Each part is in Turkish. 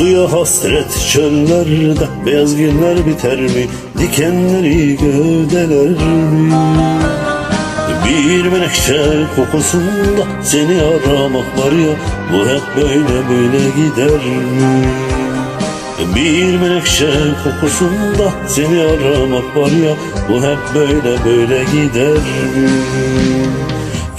Suya hasret çöllerde beyaz günler biter mi? Dikenleri gövdeler mi? Bir menekşe kokusunda seni aramak var ya Bu hep böyle böyle gider mi? Bir menekşe kokusunda seni aramak var ya Bu hep böyle böyle gider mi?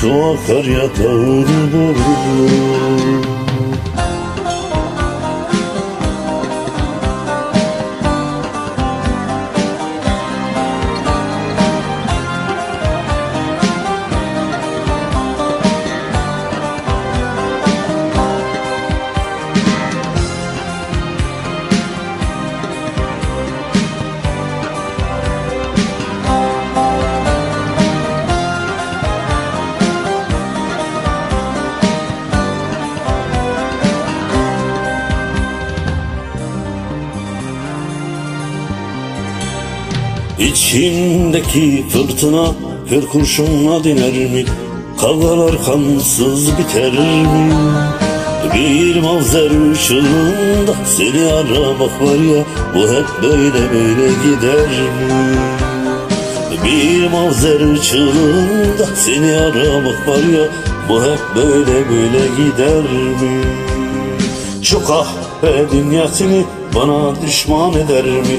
Su akar yatağını bulur İçindeki fırtına kır kurşunla diner mi? Kavgalar kansız biter mi? Bir mavzer ışığında seni aramak var ya Bu hep böyle böyle gider mi? Bir mavzer ışığında seni aramak var ya Bu hep böyle böyle gider mi? Şu kahve dünyasını bana düşman eder mi?